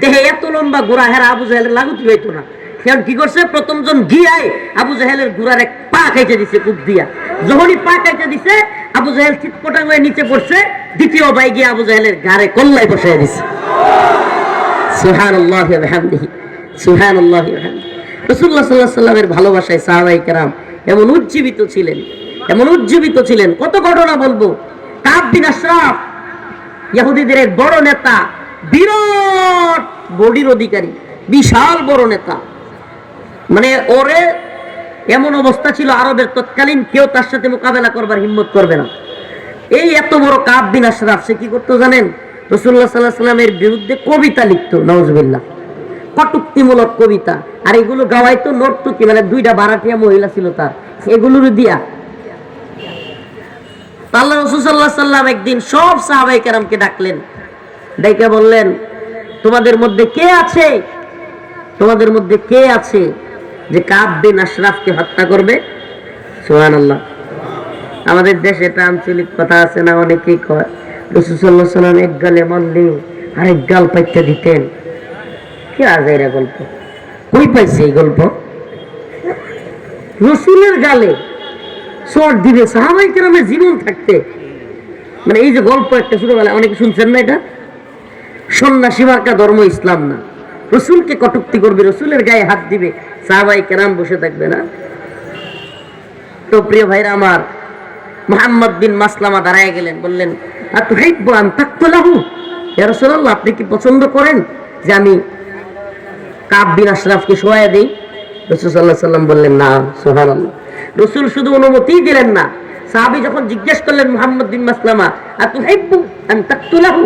দেহে এত লম্বা গোড়া হেরা আবু জাহেলের লাগুতি না। কি করছে? আবু জাহেলের এক পা খাইতে দিছে দিয়া। যখনই পা খাইতে দিছে, আবু জাহেল হয়ে নিচে পড়ছে, দ্বিতীয় গিয়ে আবু জাহেলের গাড়ে বসাই দিছে। হামদিহি রসুল্লাহ সাল্লাহ সাল্লামের ভালোবাসায় সাহাবাই কেরাম এমন উজ্জীবিত ছিলেন, এমন উজ্জীবিত ছিলেন। কত ঘটনা বলব? কাব বিন আশরাফ, ইহুদিদের এক বড় নেতা, বিরাট বডির অধিকারী, বিশাল বড় নেতা। মানে ওরে এমন অবস্থা ছিল আরবের তৎকালীন, কেউ তার সাথে মোকাবেলা করবার হিম্মত করবে না। এই এত বড় কাব বিন আশরাফ, সে কি করতো জানেন? রসুল্লাহ সাল্লাহ সাল্লামের বিরুদ্ধে কবিতা লিখতো নওয়াজবিল্লাহ কটুক্তিমূলক কবিতা। আর এগুলো গাওয়াইতো নর্তকি মানে দুইটা বারাটিয়া মহিলা ছিল তার। এগুলোর দিয়া আল্লাহ সাল্লাম একদিন সব সাহাবাই কেরামকে ডাকলেন। ডেকে বললেন, তোমাদের মধ্যে কে আছে? তোমাদের মধ্যে কে আছে যে কাব বিন আশরাফকে হত্যা করবে? সোহান আল্লাহ আমাদের দেশে এটা আঞ্চলিক কথা আছে না, অনেকেই কয়। রসুল সাল্লাহ সাল্লাম এক গালে মারলে আরেক গাল পাইতে দিতেন। কি আছে এরা গল্প? কই পাইছে এই গল্প? রসুলের গালে। চট দিবে, সাহাবাই কেরামের জীবন থাকতে। মানে এই যে গল্প একটা ছোটবেলায়, অনেকে শুনছেন না এটা? সন্ন্যাসী মার্কা ধর্ম ইসলাম না। রসুলকে কটুক্তি করবে, রসুলের গায়ে হাত দিবে, সাহাবাই কেরাম বসে থাকবে না। তো প্রিয় ভাইরা আমার, মোহাম্মদ বিন মাসলামা দাঁড়ায় গেলেন, বললেন আপনি কি পছন্দ করেন যে আমি কাব বিন আশরাফকে শোয়া দিই? রসুল সাল্লাহ সাল্লাম বললেন, না সোহান রসুল শুধু অনুমতি দিলেন না। সাহাবি যখন জিজ্ঞেস করলেন, মোহাম্মদ বিন মাসলামা আর তুই হেব্বু আমি তাকতুলাহু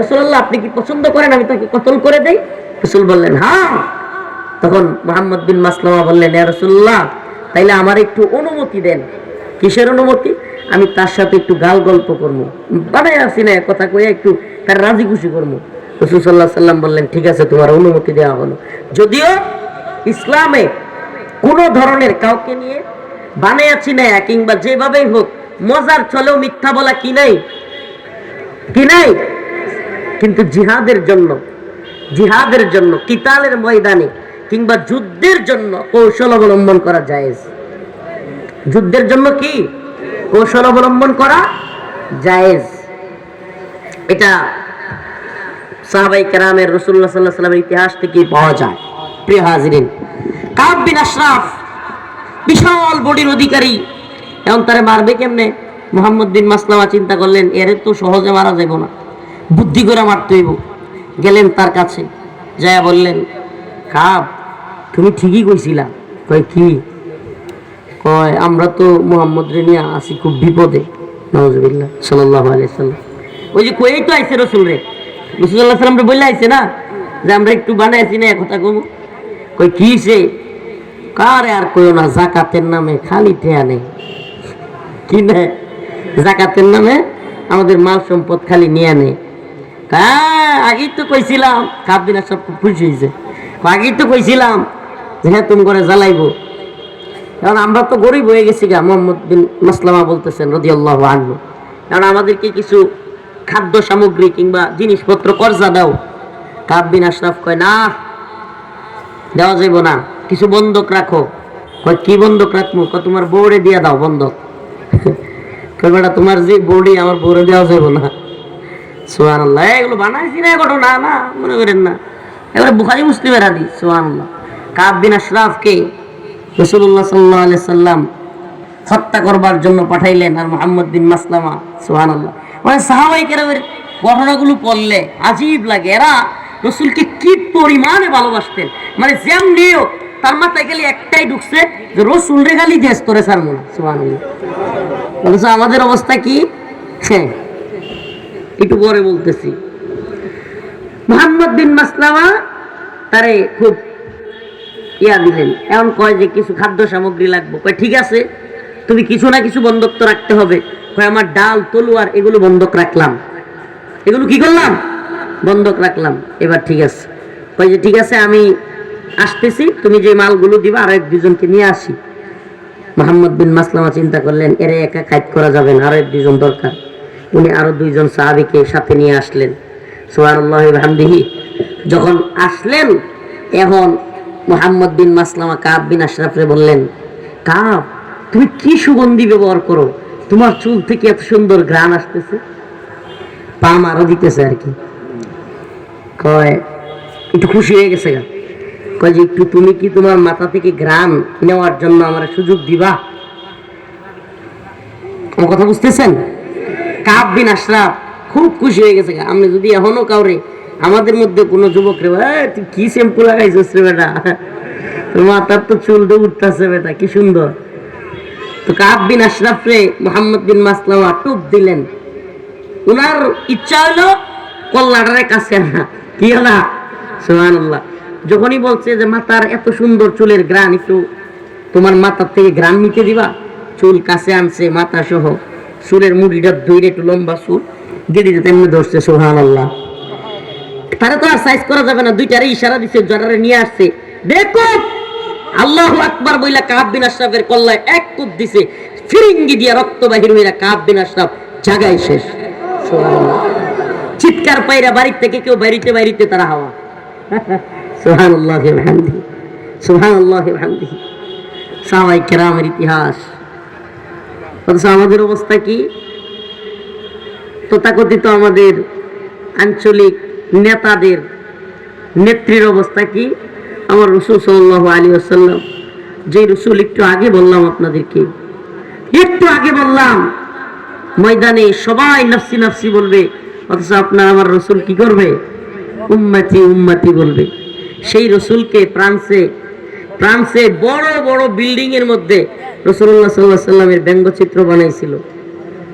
রসুল্লাহ আপনি কি পছন্দ করেন? আমি তাকে কতল করে দেই? রসুল বললেন হ্যাঁ তখন মোহাম্মদ বিন মাসলামা বললেন রসুল্লাহ তাইলে আমার একটু অনুমতি দেন। কিসের অনুমতি? আমি তার সাথে একটু গাল গল্প করব। বানাই আসি না কথা কয়ে একটু তার রাজি খুশি করব। রসুল সাল্লাহ সাল্লাম বললেন, ঠিক আছে, তোমার অনুমতি দেওয়া হলো। যদিও ইসলামে কোনো ধরনের কাউকে নিয়ে বানাইয়াছি না কিংবা যেভাবেই হোক, মজার চলেও মিথ্যা বলা কি নাই? কি নাই? কিন্তু জিহাদের জন্য জিহাদের জন্য, কিতালের ময়দানে, কিংবা যুদ্ধের জন্য কৌশল অবলম্বন করা জায়েজ। যুদ্ধের জন্য কি? কৌশল অবলম্বন করা জায়েজ। এটা সাহাবাই কেরামের রসুল্লাহ সাল্লাহ সাল্লামের ইতিহাস থেকে পাওয়া যায়। প্রিয় হাজিরিন, কাব বিন আশরাফ বিশাল বডির অধিকারী। এখন তারে মারবে কেমনে? মোহাম্মদ বিন মাসলামা চিন্তা করলেন, এর তো সহজে মারা যাব না। বুদ্ধি করে মারতে হইব। গেলেন তার কাছে, যায়া বললেন কাব তুমি ঠিকই কইছিলা। কয় কি? কয়, আমরা তো মোহাম্মদ নিয়ে আসি খুব বিপদে। নওয়াজবিল্লাহ সাল্লাহ আলাইসাল্লাম ওই যে কয়েই তো আইসে রসুল রে রসুল্লাহ সাল্লাম বললে আইসে না, যে আমরা একটু বানাইছি না কথা কম কই কি সে? কারে আর কইও না, জাকাতের নামে খালি ঠেয়া নেই। কি নেয় জাকাতের নামে আমাদের মাল সম্পদ খালি নিয়ে নেই। আগেই তো কইছিলাম কাবিনা সব খুশি হয়েছে আগেই তো কইছিলাম যে হ্যাঁ তুমি করে জ্বালাইবো। কারণ আমরা তো গরিব হয়ে গেছি গা, মোহাম্মদ বিন মাসলামা বলতেছেন রদি আল্লাহ আনহু। কারণ আমাদেরকে কিছু খাদ্য সামগ্রী কিংবা জিনিসপত্র কর্জা দাও। কাব বিন আশরাফ কয়, না, দেওয়া যাইব না। কিছু বন্ধক রাখো। কি বন্ধক রাখব? তোমার বউরে দিয়া দাও বন্ধক। বেটা, তোমার যে বউরি আমার বউরে দেওয়া যাইব না। সোহান আল্লাহ এগুলো বানাইছি না ঘটনা, না, মনে করেন না। এবারে বুখারি মুসলিমের হাদিস সোহান আল্লাহ কাব বিন আশরাফকে রসুল্লাহ সাল্লাহ আলি সাল্লাম হত্যা করবার জন্য পাঠাইলেন, আর মোহাম্মদ বিন মাসলামা সোহান আল্লাহ মানে সাহাবাই কেরামের ঘটনাগুলো পড়লে আজীব লাগে। এরা রসুলকে কি পরিমাণে ভালোবাসতেন? মানে যেমনিও তার মাথায় খালি একটাই ঢুকছে যে রসুল রে খালি দেশ তোরে সার মনে অথচ আমাদের অবস্থা কি? হ্যাঁ একটু পরে বলতেছি। মোহাম্মদ বিন মাসলামা তারে খুব ইয়া দিলেন। এমন কয় যে কিছু খাদ্য সামগ্রী লাগবে। কয়, ঠিক আছে, তুমি কিছু না কিছু বন্ধক তো রাখতে হবে। কয়, আমার ডাল, তলুয়ার, এগুলো বন্ধক রাখলাম। এগুলো কি করলাম? বন্ধক রাখলাম। এবার ঠিক আছে। কয় যে, ঠিক আছে, আমি আসতেছি, তুমি যে মালগুলো দিবা, আর এক দুজনকে নিয়ে আসি। মোহাম্মদ বিন মাসলামা চিন্তা করলেন, এরে একা খাইত করা যাবে না, আরও এক দুজন দরকার। উনি আরও দুইজন সাহাবিকে সাথে নিয়ে আসলেন। সুবহানাল্লাহ হামদিহি যখন আসলেন, এখন মোহাম্মদ বিন মাসলামা কাব বিন আশরাফরে বললেন, কাব, তুমি কি সুগন্ধি ব্যবহার করো? তোমার চুল থেকে এত সুন্দর ঘ্রাণ আসতেছে। পা মারা দিতেছে আর কি। কয়, একটু খুশি হয়ে গেছে গা। কয় একটু তুমি কি তোমার মাথা থেকে গ্রাম নেওয়ার জন্য আমার সুযোগ দিবা? কথা বুঝতেছেন? কাব বিন আশরাফ, খুব খুশি হয়ে গেছে। আপনি যদি এখনও কাউরে আমাদের মধ্যে কোনো যুবক রে তুই কি শ্যাম্পু লাগাইছিস রে বেটা? তোর মাথার তো চুল তো উঠতেছে বেটা, কি সুন্দর। তো কাব বিন আশরাফ রে মোহাম্মদ বিন মাসলামা টুপ দিলেন। উনার ইচ্ছা হলো কল্লাটারে কাছে আনা। কি না সুবহানাল্লাহ। যখনই বলছে যে মাতার এত সুন্দর চুলের গ্রান একটু তোমার মাথার থেকে গ্রান নিতে দিবা? চুল কাছে আনছে মাথা সহ চুলের মুড়িটা ধুইরে একটু লম্বা চুল। দিয়ে দিতে তেমনি ধরছে সোহান আল্লাহ তারা তো আর সাইজ করা যাবে না দুইটারে ইশারা দিছে জরারে নিয়ে আসছে। দেখো আল্লাহ আকবার বইলা কাব বিন আশরাফের কল্লায় এক কূপ দিছে। ফিরিঙ্গি দিয়া রক্ত বাহির হইরা কাব বিন আশরাফ জাগায় শেষ। চিৎকার পাইরা বাড়ির থেকে কেউ বাড়িতে বাড়িতে তারা হাওয়া। সুবহানাল্লাহ বিহামদিহি সুবহানাল্লাহ বিহামদিহি। সাহাবাই কেরামের ইতিহাস। অথচ আমাদের অবস্থা কি? তথাকথিত আমাদের আঞ্চলিক নেতাদের নেত্রীর অবস্থা কি? আমার রসুল সাল্লাহ আলী আসাল্লাম যে রসুল একটু আগে বললাম আপনাদেরকে, একটু আগে বললাম, ময়দানে সবাই নফসি নফসি বলবে, অথচ আপনার আমার রসুল কি করবে? উম্মাতি উম্মাতি বলবে। সেই রসুলকে ফ্রান্সে ফ্রান্সে বড় বড় বিল্ডিং এর মধ্যে রসুল্লাহ সাল্লাহ সাল্লামের ব্যঙ্গচিত্র বানাইছিল।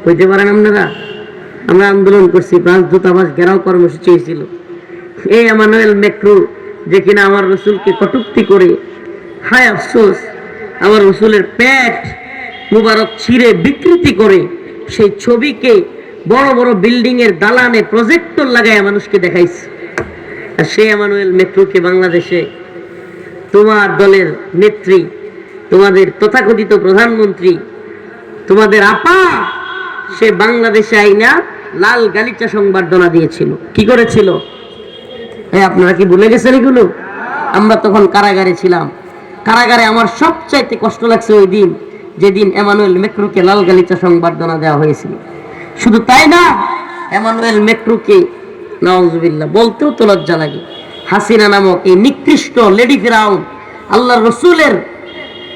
হইতে পারেন আপনারা? আমরা আন্দোলন করছি, ফ্রান্স দূতাবাস ঘেরাও কর্মসূচি হয়েছিল। এই আমানুয়েল মেক্রু, যে কিনা আমার রসুলকে কটুক্তি করে, হায় আফসোস, আমার রসুলের প্যাট মুবারক ছিঁড়ে বিকৃতি করে, সেই ছবিকে বড় বড় বিল্ডিংয়ের দালানে প্রজেক্টর লাগায় মানুষকে দেখাইছে। আর এমানুয়েল মেট্রোকে বাংলাদেশে তোমার দলের নেত্রী, তোমাদের তথাকথিত প্রধানমন্ত্রী, তোমাদের আপা, সে বাংলাদেশে আইনা লাল গালিচা সংবর্ধনা দিয়েছিল। কি করেছিল? হ্যাঁ আপনারা কি ভুলে গেছেন এগুলো? আমরা তখন কারাগারে ছিলাম। কারাগারে আমার সবচাইতে কষ্ট লাগছে ওই দিন, যেদিন এমানুয়েল মেক্রোকে লাল গালিচা সংবর্ধনা দেওয়া হয়েছিল। শুধু তাই না এমানুয়েল মেক্রোকে নওয়াজবিল্লাহ বলতেও তো লজ্জা লাগে। হাসিনা নামক এই নিকৃষ্ট লেডি ফেরাউন আল্লাহ রসুলের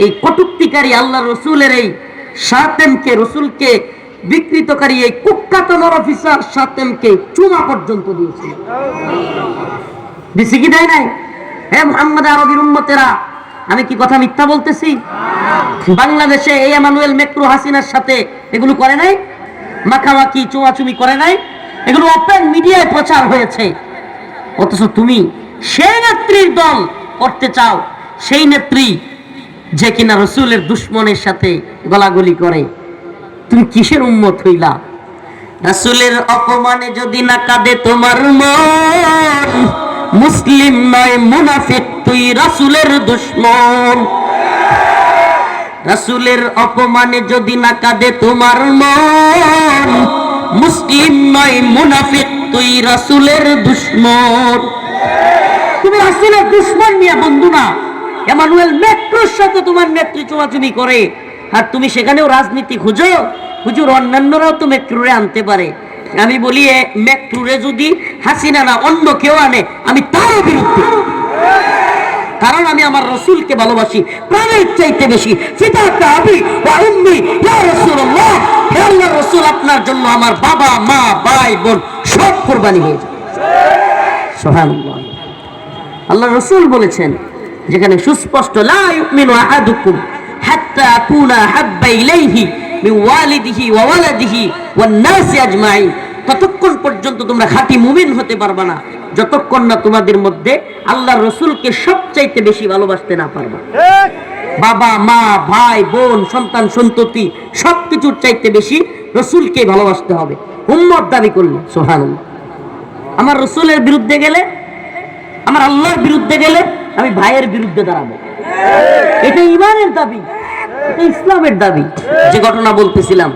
এই কটুক্তিকারী আল্লাহ রসুলের এই সাতেমকে রসুলকে বিকৃতকারী এই কুখ্যাত নর অফিসার সাতেমকে চুমা পর্যন্ত দিয়েছিল। দিছি কি দেয় নাই? হে মোহাম্মদ আরবির উম্মতেরা, আমি কি কথা মিথ্যা বলতেছি? বাংলাদেশে এই এমানুয়েল মেক্রো হাসিনার সাথে এগুলো করে নাই? মাখামাখি, চুমাচুমি করে নাই? এগুলো ওপেন মিডিয়ায় প্রচার হয়েছে। অথচ তুমি সেই নেত্রীর দল করতে চাও, সেই নেত্রী যে কিনা রসুলের দুশ্মনের সাথে গলাগলি করে। তুমি কিসের উন্মত হইলা? রাসুলের অপমানে যদি না কাঁদে তোমার মন, মুসলিম নয়, মুনাফিক, তুই রাসুলের দুশ্মন। রাসুলের অপমানে যদি না কাঁদে তোমার মন মুসলিম নয় মুনাফিক, তুই রাসুলের দুশ্মন। তুমি রাসুলের দুশ্মন নিয়ে বন্ধু না। এমানুয়েল মেট্রোর সাথে তোমার নেত্রী চুমাচুমি করে। আর তুমি সেখানেও রাজনীতি খুঁজো। হুজুর, অন্যান্যরাও তো মেট্রোরে আনতে পারে। আমি বলি মেট্রোরে যদি হাসিনা না অন্য কেউ আনে, আমি তারও বিরুদ্ধে। কারণ আমি আমার রসুলকে ভালোবাসি, প্রাণের চাইতে বেশি। ফিদাকা আবি ওয়া উম্মি, ইয়া রাসূলুল্লাহ। হে রাসূল, আপনার জন্য আমার বাবা, মা, ভাই, বোন সব কুরবানি হয়ে যায় আল্লাহ রসুল বলেছেন, যেখানে সুস্পষ্ট ততক্ষণ পর্যন্ত তোমরা খাঁটি মুমিন হতে পারবা না। যতক্ষণ না তোমাদের মধ্যে আল্লাহ রসুলকে সবচাইতে বেশি ভালোবাসতে না পারবা। বাবা মা ভাই বোন সন্তান সন্ততি সব কিছুর চাইতে বেশি রসুলকে ভালোবাসতে হবে। উম্মত দাবি করলে সোহানুল্লাহ আমার রসুলের বিরুদ্ধে গেলে আমার আল্লাহর বিরুদ্ধে গেলে আমি ভাইয়ের বিরুদ্ধে দাঁড়াবো। এটা ইমানের দাবি এটা ইসলামের দাবি। যে ঘটনা বলতেছিলাম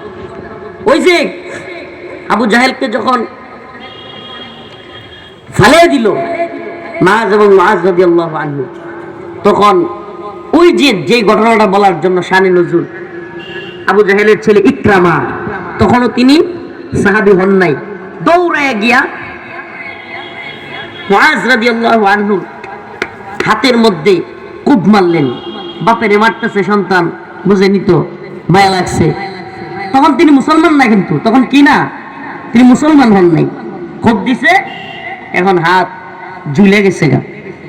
ওই যে আবু জাহেলকে যখন ফালে দিল। মাজ এবং মাজ রদি আল্লাহ আনহু। তখন ওই যে যে ঘটনাটা বলার জন্য শানে নজরুল, আবু জাহেলের ছেলে ইকরামা, তখনও তিনি সাহাবি হন নাই। দৌড়ায় গিয়া মুআজ রাদিয়াল্লাহু আনহু হাতের মধ্যে কূপ মারলেন। বাপেরে মারতেছে সন্তান, বুঝে নিত, মায়া লাগছে। তখন তিনি মুসলমান না কিন্তু, তখন কি না? তিনি মুসলমান হন নাই। খুব দিছে এখন হাত ঝুলে গেছে গা।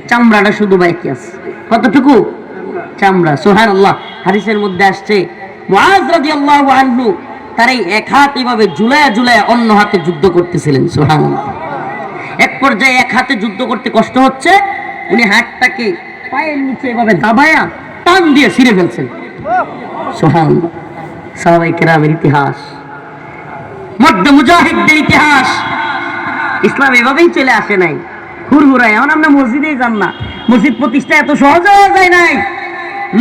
চামড়াটা শুধু বাইকে আছে। কতটুকু? চামড়া। সোহান আল্লাহ হাদিসের মধ্যে আসছে তার এই এক হাত ঝুলায়া অন্য হাতে যুদ্ধ করতেছিলেন সোহান এক পর্যায়ে এক হাতে যুদ্ধ করতে কষ্ট হচ্ছে, উনি হাতটাকে পায়ের নিচে এভাবে দাবায়া টান দিয়ে ছিঁড়ে ফেলছেন। সোহান সাহাবাই কেরামের ইতিহাস, মধ্য মুজাহিদদের ইতিহাস ইসলাম এভাবেই চলে আসে নাই। হুরহুরায় এখন আমরা মসজিদেই যান না। মসজিদ প্রতিষ্ঠা এত সহজে হওয়া যায় নাই।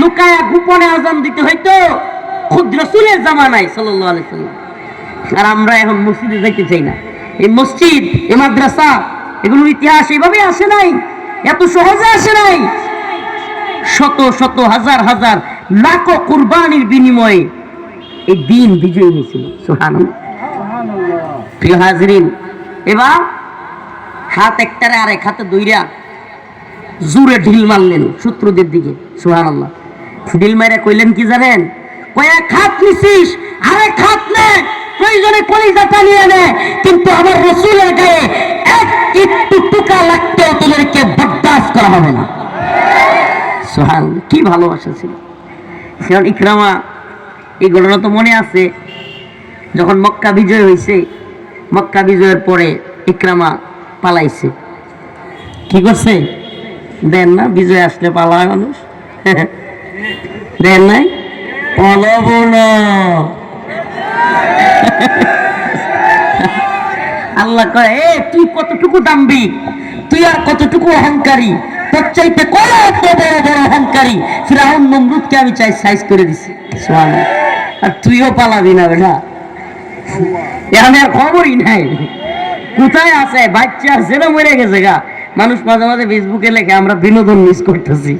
লুকায়া গোপনে আজান দিতে খুদ রসুলের জামানায় সাল্লাল্লাহু আলাইহি সাল্লাম আর আমরা এখন মসজিদে যাইতে চাই না। এই মসজিদ, এই মাদ্রাসা, এগুলোর ইতিহাস এভাবে আসে নাই। এত সহজে আসে নাই। শত শত, হাজার হাজার, লাখো কুরবানির বিনিময়ে এই দিন বিজয়ী হয়েছিল। সুবহানাল্লাহ। প্রিয় হাজরিন এবার হাত একটারে আর এক হাতে দইরা জুড়ে ঢিল মারলেন শত্রুদের দিকে আল্লাহ ঢিল মেরে কইলেন কি জানেন? কয়েক হাত নিছিস আরেক হাত নে, প্রয়োজনে কলিজাটা নিয়ে নে, কিন্তু আমার রসুলের গায়ে এক একটু টুকা লাগতেও তোদেরকে বরদাস্ত করা হবে না। সোহান কি ভালোবাসা ছিল। সেখন ইকরামা, এই ঘটনা তো মনে আছে, যখন মক্কা বিজয় হয়েছে মক্কা বিজয়ের পরে ইকরামা পালাইছে। কি করছে? দেন না, বিজয় আসলে পালায় মানুষ। দেন নাই? পলব না। আল্লাহ কয়, এ, তুই কতটুকু দাম্বি তুই আর কতটুকু অহংকারী? তোর চাইতে কত বড় বড় অহংকারী? ফিরাউন নমরুদকে আমি চাই সাইজ করে দিছি। আর তুইও পালাবি না বেটা। খবরই নাই। কোথায় আছে? বাচ্চা মরে গেছে গা। মানুষ মাঝে মাঝে ফেসবুকে লেখে, আমরা বিনোদন মিস করতেছি।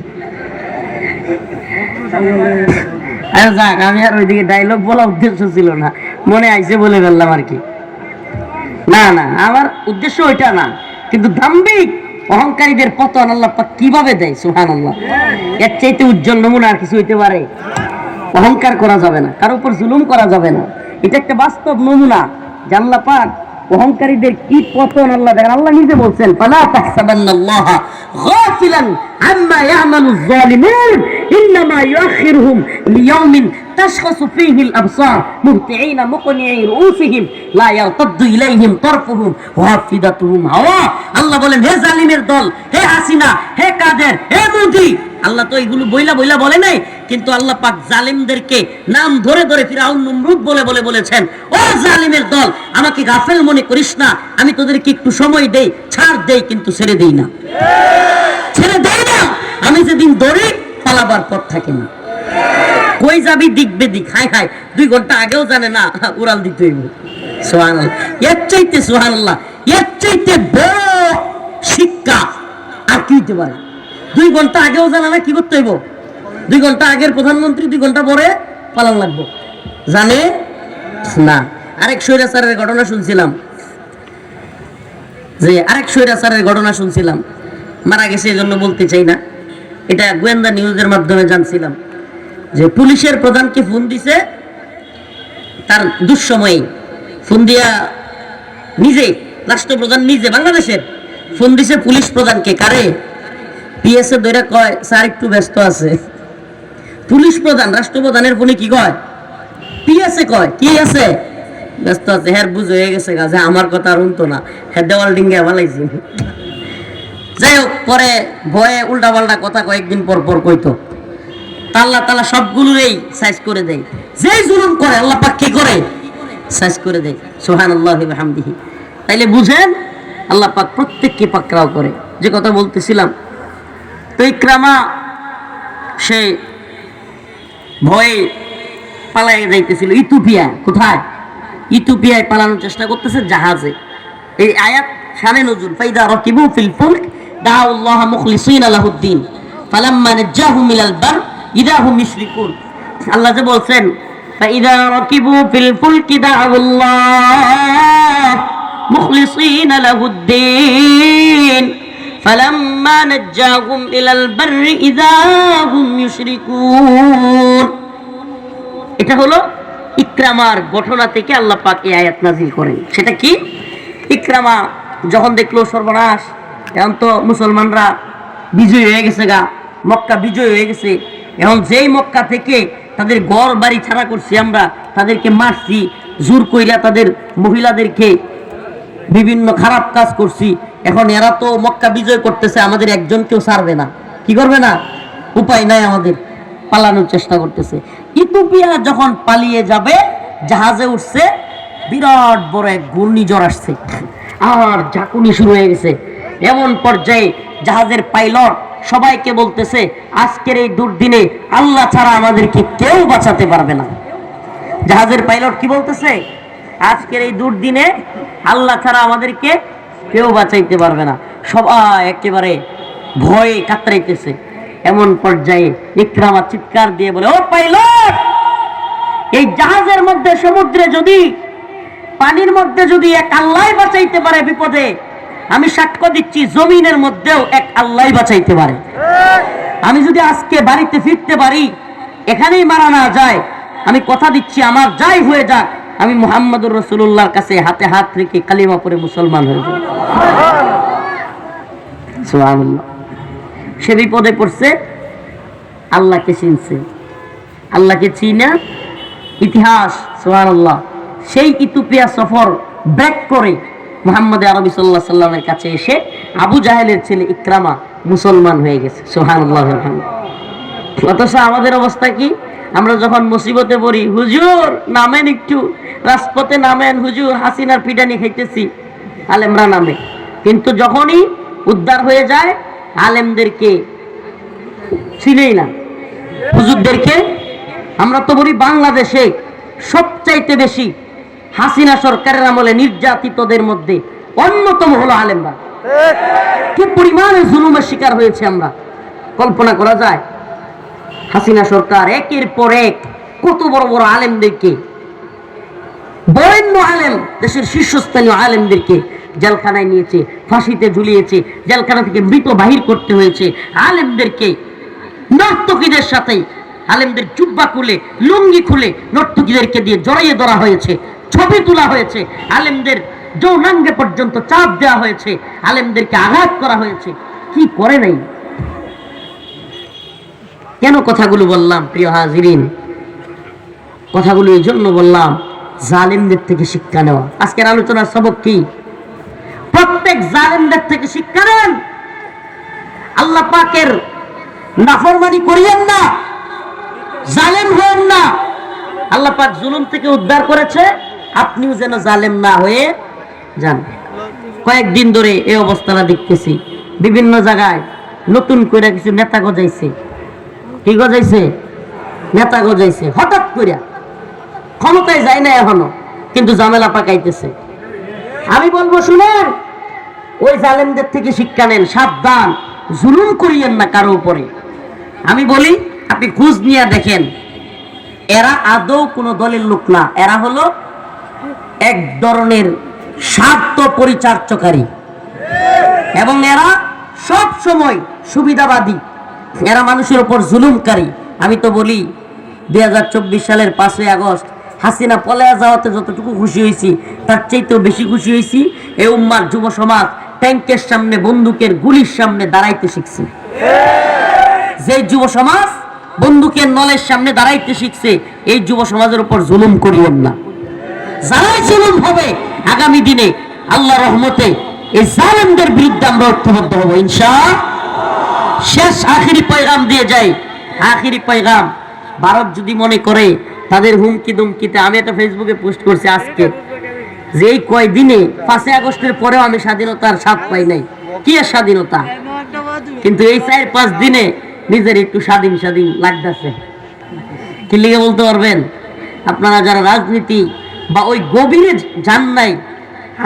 যাক, আমি আর ওইদিকে ডায়লগ বলা উদ্দেশ্য ছিল না। মনে আইছে বলে ফেললাম আর কি। না না, আমার উদ্দেশ্য ওইটা না। কিন্তু দাম্ভিক অহংকারীদের পতন আল্লাহ পাক কীভাবে দেয় সুহান আল্লাহ এর চাইতে উজ্জ্বল নমুনা আর কিছু হইতে পারে? অহংকার করা যাবে না, কারও উপর জুলুম করা যাবে না। এটা একটা বাস্তব নমুনা। জানলা পাক অহংকারীদের কি পতন আল্লাহ দেখেন। আল্লাহ নিজে বলছেন, ফালা তাহসাবান্নাল্লাহ গাফিলান আম্মা ইয়ামালুজ জালিমুন, ইন্নামা ইউআখিরুহুম تشخص فيه الأبصار مهطعين مقنعي رؤوسهم لا يرتد إليهم طرفهم وافئدتهم هواء আল্লাহ বলেন হে জালিমের দল হে হাসিনা হে কাদের হে মোদি আল্লাহ তো এগুলো বইলা বইলা বলে নাই কিন্তু আল্লাহ পাক জালিমদেরকে নাম ধরে ধরে ফিরাউন নমরুদ বলে বলে বলেছেন ও জালিমের দল আমাকে গাফেল মনে করিস না আমি তোদেরকে একটু সময় দেই ছাড় দেই কিন্তু ছেড়ে দেই না ছেড়ে দেই না আমি যেদিন ধরি পালাবার পথ থাকে না কই যাবি দিক হায় হায় দুই ঘণ্টা আগেও জানে না, উড়াল দিতে হইব। সোহান এর চাইতে সোহান এর চাইতে বড় শিক্ষা আর কি হইতে পারে? দুই ঘণ্টা আগেও জানে না, কি করতে হইব? দুই ঘণ্টা আগের প্রধানমন্ত্রী দুই ঘণ্টা পরে পালন লাগবো। জানে? না। আরেক সৈরা স্বৈরাচারের ঘটনা শুনছিলাম। যে আরেক সৈরা স্বৈরাচারের ঘটনা শুনছিলাম। মারা গেছে এই জন্য বলতে চাই না। এটা গোয়েন্দা নিউজের মাধ্যমে জানছিলাম। যে পুলিশের প্রধানকে ফোন দিছে, তার দুঃসময়ে ফোন দিয়া নিজে রাষ্ট্রপ্রধান নিজে, বাংলাদেশের, ফোন দিছে পুলিশ প্রধানকে, কারে? পিএসএ দইরা কয়, স্যার, একটু ব্যস্ত আছে। পুলিশ প্রধান রাষ্ট্রপ্রধানের ফোনে কি কয়? পিএসএ কয়, কি আছে? ব্যস্ত আছে হ্যাঁ বুঝ, হয়ে গেছে গা যে আমার কথা আর উনতো না। হ্যাঁ দেওয়াল ডিঙ্গে ভালাইছি যাই হোক, পরে ভয়ে উল্টা পাল্টা কথা কয়েকদিন পর পর কইতো। আল্লাহ তালা সবগুলোরই সাইজ করে দেয়। যেই জুলুম করে, আল্লাহ পাক কি করে? সাইজ করে দেয়। সোহান আল্লাহ হামদিহি তাইলে বুঝেন, আল্লাহ পাক প্রত্যেককে পাকরাও করে। যে কথা বলতেছিলাম, তো ইকরামা সে ভয়ে পালাই যাইতেছিল। ইথিওপিয়া, কোথায়? ইথিওপিয়ায় পালানোর চেষ্টা করতেছে জাহাজে। এই আয়াত শানে নজুল ফাইদা রাকিবু ফিল ফুলক দাউ আল্লাহ মুখলিসিন লাহুদ্দিন, ফালাম্মা নাজ্জাহুম ইলাল বার ইদা হুম ইশরিকুন আল্লাহ যে বলছেন ফাইদা রাকিবু ফিল ফুলকি দাউ আল্লাহ মুখলিসিন লাহুদ্দিন فلما نجاهم إلى البر إذا هم يشركون এটা হলো ইকরামার ঘটনা থেকে আল্লাহ পাক এই আয়াত নাজিল করেন সেটা কি ইকরামা যখন দেখলো সর্বনাশ এখন তো মুসলমানরা বিজয় হয়ে গেছে গা মক্কা বিজয় হয়ে গেছে এখন যেই মক্কা থেকে তাদের ঘর বাড়ি ছাড়া করছি আমরা, তাদেরকে মারছি, জোর কইরা তাদের মহিলাদেরকে বিভিন্ন খারাপ কাজ করছি। এখন এরা তো মক্কা বিজয় করতেছে, আমাদের একজনকেও ছাড়বে না। কি করবে না? উপায় নাই আমাদের, পালানোর চেষ্টা করতেছে। ইথিওপিয়া যখন পালিয়ে যাবে, জাহাজে উঠছে, বিরাট বড় এক ঘূর্ণিঝড় আসছে। আর ঝাঁকুনি শুরু হয়ে গেছে। এমন পর্যায়ে জাহাজের পাইলট সবাইকে বলতেছে, আজকের এই দুর্দিনে আল্লাহ ছাড়া আমাদেরকে কেউ বাঁচাতে পারবে না। জাহাজের পাইলট কি বলতেছে? আজকের এই দুর্দিনে আল্লাহ ছাড়া আমাদেরকে কেউ বাঁচাইতে পারবে না। সবাই একেবারে ভয়ে কাতরাইতেছে। এমন পর্যায়ে ইকরামা চিৎকার দিয়ে বলে, ও পাইলট, এই জাহাজের মধ্যে সমুদ্রে যদি, পানির মধ্যে যদি এক আল্লাহ বাঁচাইতে পারে বিপদে আমি সাক্ষ্য দিচ্ছি, জমিনের মধ্যেও এক আল্লাহ বাঁচাইতে পারে। আমি যদি আজকে বাড়িতে ফিরতে পারি, এখানেই মারা না যায়, আমি কথা দিচ্ছি, আমার যাই হয়ে যাক, আমি মোহাম্মদুর রসুল্লাহর কাছে হাতে হাত রেখে কালিমা পরে মুসলমান হয়ে যাব সে বিপদে পড়ছে, আল্লাহকে চিনছে। আল্লাহকে চিনা ইতিহাস সোহানুল্লাহ সেই ইতুপিয়া সফর ব্যাক করে মোহাম্মদ আরবি সাল্লাহ সাল্লামের কাছে এসে আবু জাহেলের ছেলে ইকরামা মুসলমান হয়ে গেছে। সোহানুল্লাহ অথচ আমাদের অবস্থা কি? আমরা যখন মুসিবতে পড়ি, হুজুর, নামেন একটু। রাজপথে নামেন, হুজুর, হাসিনার পিটানি খাইতেছি। আলেমরা নামে। কিন্তু যখনই উদ্ধার হয়ে যায়, আলেমদেরকে ছিলেই না। হুজুরদেরকে আমরা তো বলি বাংলাদেশে সবচাইতে বেশি হাসিনা সরকারের আমলে নির্যাতিতদের মধ্যে অন্যতম হলো আলেমরা। কি পরিমাণে জুলুমের শিকার হয়েছে আমরা? কল্পনা করা যায়, হাসিনা সরকার একের পর এক কত বড় বড় আলেমদেরকে, বরেণ্য আলেম, দেশের শীর্ষস্থানীয় আলেমদেরকে জেলখানায় নিয়েছে, ফাঁসিতে ঝুলিয়েছে, জেলখানা থেকে মৃত বাহির করতে হয়েছে। আলেমদেরকে নর্তকীদের সাথে, আলেমদের জুব্বা খুলে, লুঙ্গি খুলে নর্তকীদেরকে দিয়ে জড়াইয়ে ধরা হয়েছে। ছবি তোলা হয়েছে। আলেমদের যৌনাঙ্গে পর্যন্ত চাপ দেওয়া হয়েছে। আলেমদেরকে আঘাত করা হয়েছে। কি করে নাই? কেন কথাগুলো বললাম, প্রিয় হাজিরিন? কথাগুলো এই জন্য বললাম, জালেমদের থেকে শিক্ষা নেওয়া। আজকের আলোচনার সবক কি? প্রত্যেক জালেমদের থেকে শিক্ষা নেন। আল্লাহ পাকের নাফরমানি করিয়েন না। জালেম হন না। আল্লাহ পাক জুলুম থেকে উদ্ধার করেছে। আপনিও যেন জালেম না হয়ে যান। কয়েকদিন ধরে এই অবস্থাটা দেখতেছি। বিভিন্ন জায়গায় নতুন করে কিছু নেতা গজাইছে। কি গজাইছে? নেতা গজাইছে। হঠাৎ করে ক্ষমতায় যায় না এখনও, কিন্তু ঝামেলা পাকাইতেছে। আমি বলব, শুনেন, ওই জালেমদের থেকে শিক্ষা নেন, সাবধান, জুলুম করিয়েন না কারও উপরে। আমি বলি, আপনি খোঁজ নিয়ে দেখেন। এরা আদৌ কোনো দলের লোক না। এরা হলো এক ধরনের স্বার্থ পরিচার্যকারী এবং এরা সব সময় সুবিধাবাদী। এরা মানুষের উপর জুলুমকারী। আমি তো বলি, দুই হাজার চব্বিশ সালের পাঁচই আগস্ট হাসিনা পলায়া যাওয়াতে যতটুকু খুশি হয়েছি, তার চাইতেও বেশি খুশি হয়েছি, এ উম্মার যুব সমাজ ট্যাঙ্কের সামনে, বন্দুকের গুলির সামনে দাঁড়াইতে শিখছে। যে যুব সমাজ বন্দুকের নলের সামনে দাঁড়াইতে শিখছে, এই যুব সমাজের উপর জুলুম করিবেন না। যারাই জুলুম হবে, আগামী দিনে আল্লাহ রহমতে এই জালেমদের বিরুদ্ধে আমরা ঐক্যবদ্ধ হব ইনশা শেষ আখিরি পয়গাম দিয়ে যাই। আখিরি পয়গাম, ভারত যদি মনে করে তাদের হুমকি দুমকিতে আমি একটা ফেসবুকে পোস্ট করছি আজকে, যে এই কয়দিনে পাঁচই আগস্টের পরেও আমি স্বাধীনতার স্বাদ পাই নাই। কি আর স্বাধীনতা? কিন্তু এই চার পাঁচ দিনে নিজের একটু স্বাধীন স্বাধীন লাগতেছে। কি লিগে বলতে পারবেন? আপনারা যারা রাজনীতি বা ওই গভীরে যান নাই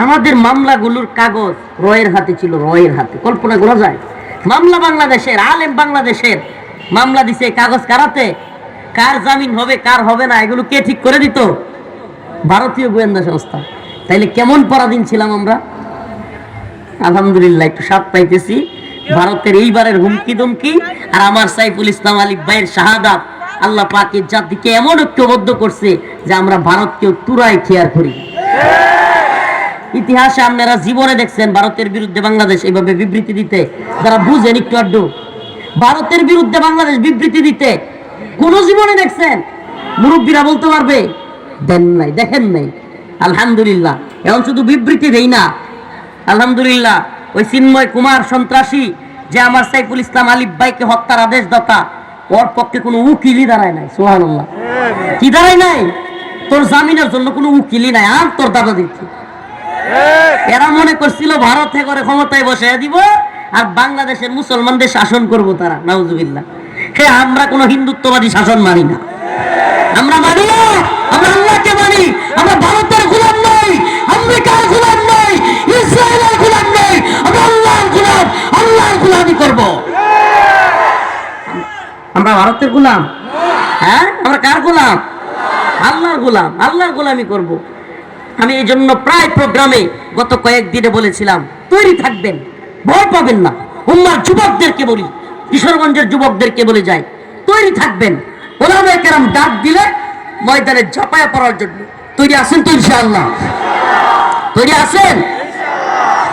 আমাদের মামলাগুলোর কাগজ রয়ের হাতে ছিল, রয়ের হাতে। কল্পনা করা যায়। মামলা বাংলাদেশের, আলেম বাংলাদেশের মামলা দিছে কাগজ কারাতে। কার জামিন হবে, কার হবে না, এগুলো কে ঠিক করে দিত? ভারতীয় গোয়েন্দা সংস্থা। তাইলে কেমন পরাধীন ছিলাম আমরা? আলহামদুলিল্লাহ, একটু স্বাদ পাইতেছি। ভারতের এইবারের হুমকি দুমকি আর আমার সাইফুল ইসলাম আলী ভাইয়ের শাহাদাত। আল্লাহ পাকের জাতিকে এমন ঐক্যবদ্ধ করছে যে আমরা ভারতকেও তুরাই খেয়ার করি। ইতিহাসে আপনারা জীবনে দেখছেন, ভারতের বিরুদ্ধে বাংলাদেশ এইভাবে বিবৃতি দিতে, যারা বুঝেন একটু আড্ডু, ভারতের বিরুদ্ধে বাংলাদেশ বিবৃতি দিতে কোন জীবনে দেখছেন? মুরব্বীরা বলতে পারবে, দেন নাই, দেখেন নাই। আলহামদুলিল্লাহ, এখন শুধু বিবৃতি দেই না। আলহামদুলিল্লাহ, ওই চিন্ময় কুমার সন্ত্রাসী যে আমার সাইফুল ইসলাম আলিফ ভাইকে হত্যার আদেশ দাতা ওর পক্ষে কোনো উকিলই দাঁড়ায় নাই সোহানুল্লাহ কি দাঁড়ায় নাই? তোর জামিনের জন্য কোনো উকিলই নাই, আর তোর দাদা দিচ্ছি এরা মনে করছিল ভারত করে ক্ষমতায় বসে দিব, আর বাংলাদেশের মুসলমানদের শাসন করব তারা, নাউজুবিল্লাহ। হে, আমরা কোনো হিন্দুত্ববাদী শাসন মানি না। আমরা মানি না, আমরা আল্লাহকে মানি, আমরা ভারতের গোলাম নই, আমেরিকার গোলাম নই, ইসরায়েলের গোলাম নই, আমরা আল্লাহর গোলাম, আল্লাহর গোলামি করব। আমরা ভারতের গোলাম? হ্যাঁ আমরা কার গোলাম? আল্লাহর গোলাম, আল্লাহর গোলামি করব। আমি এই জন্য প্রায় প্রোগ্রামে গত কয়েকদিনে বলেছিলাম, তৈরি থাকবেন, ভয় পাবেন না। উম্মার যুবকদেরকে বলি, কিশোরগঞ্জের যুবকদেরকে বলে যাই, তৈরি থাকবেন। ওলামায়ে কেরাম ডাক দিলে ময়দানে ঝাঁপায়া পড়ার জন্য। তৈরি আছেন তো ইনশাআল্লাহ? তৈরি আছেন?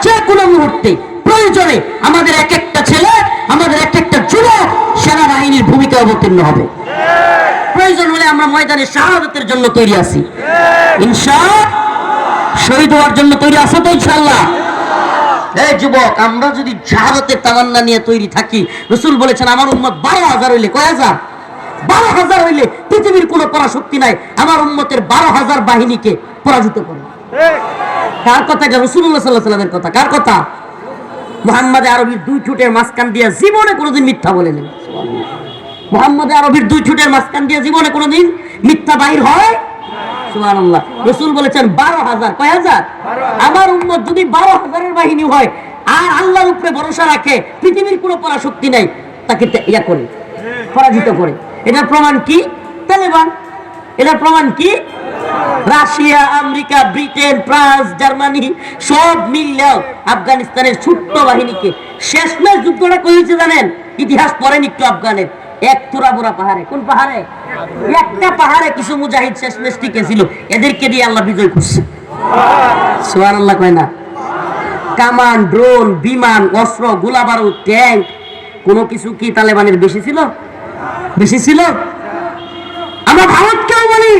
যে কোনো মুহূর্তে, প্রয়োজনে আমাদের এক একটা ছেলে, আমাদের এক একটা যুবক সেনাবাহিনীর ভূমিকা অবতীর্ণ হবে। প্রয়োজন হলে আমরা ময়দানে শাহাদাতের জন্য তৈরি আছি। শহীদ হওয়ার জন্য তৈরি আছো তো ইনশাল্লাহ যুবক, আমরা যদি তামান্না নিয়ে তৈরি থাকি, রসুল বলেছেন, আমার বারো হাজার হইলে কয় হাজার? বারো হাজার হইলে পৃথিবীর কোনো পরাশক্তি নাই। আমার উম্মতের বারো হাজার বাহিনীকে পরাজিত করে। কার কথা এটা? রসুল্লাহ সাল্লাহ সাল্লামের কথা। কার কথা? মোহাম্মদ আরবির দুই ছুটের মাঝখান দিয়ে জীবনে কোনোদিন মিথ্যা বলে নেই। মোহাম্মদ আরবির দুই ছুটের মাঝখান দিয়ে জীবনে কোনোদিন মিথ্যা বাহির হয়? সুবহানাল্লাহ। রসুল বলেছেন বারো হাজার। কয় হাজার? আমার উম্মত যদি বারো হাজারের বাহিনী হয় আর আল্লাহর উপরে ভরসা রাখে পৃথিবীর কোনো পরাশক্তি নাই তাকে ইয়া করে পরাজিত করে। এটার প্রমাণ কি? তালেবান। এটার প্রমাণ কি? Russia America Britain France Germany সব মিললেও আফগানিস্তানের ছোট্ট বাহিনীকে শেষমেশ যুদ্ধটা করেছে জানেন? ইতিহাস পড়েন একটু আফগানের। এক তোরাবোরা পাহাড়ে। কোন পাহাড়ে? একটা পাহাড়ে কিছু মুজাহিদ শেষমেশ টিকেছিল এদেরকে দিয়ে আল্লাহ বিজয় করছে। সোয়ার আল্লাহ কয় না। কামান, ড্রোন, বিমান, অস্ত্র গোলা বারুদ ট্যাঙ্ক, কোনো কিছু কি তালেবানের বেশি ছিল? বেশি ছিল? আমরা ভারতকেও বলি,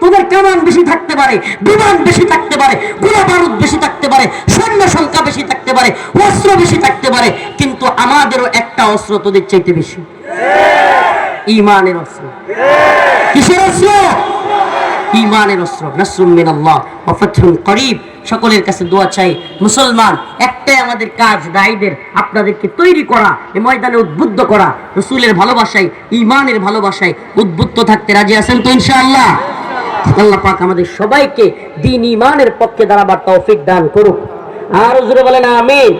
তোদের কামান বেশি থাকতে পারে, বিমান বেশি থাকতে পারে গোলা বারুদ বেশি থাকতে পারে, সৈন্য সংখ্যা বেশি থাকতে পারে, অস্ত্র বেশি থাকতে পারে, কিন্তু আমাদেরও একটা অস্ত্র তোদের চাইতে বেশি। ইমানের অস্ত্র। কিসের অস্ত্র? ইমানের অস্ত্র। নাসরুম মিনাল্লাহ ওয়া ফাতহুন করিব। সকলের কাছে দোয়া চাই, মুসলমান, একটাই আমাদের কাজ, দায়ীদের আপনাদেরকে তৈরি করা এই ময়দানে উদ্বুদ্ধ করা, রসুলের ভালোবাসায়, ইমানের ভালোবাসায় উদ্বুদ্ধ থাকতে রাজি আছেন তো ইনশাআল্লাহ? আল্লাহ পাক আমাদের সবাইকে দিন ইমানের পক্ষে দাঁড়াবার তৌফিক দান করুক। আর জোরে বলেন, আমিন।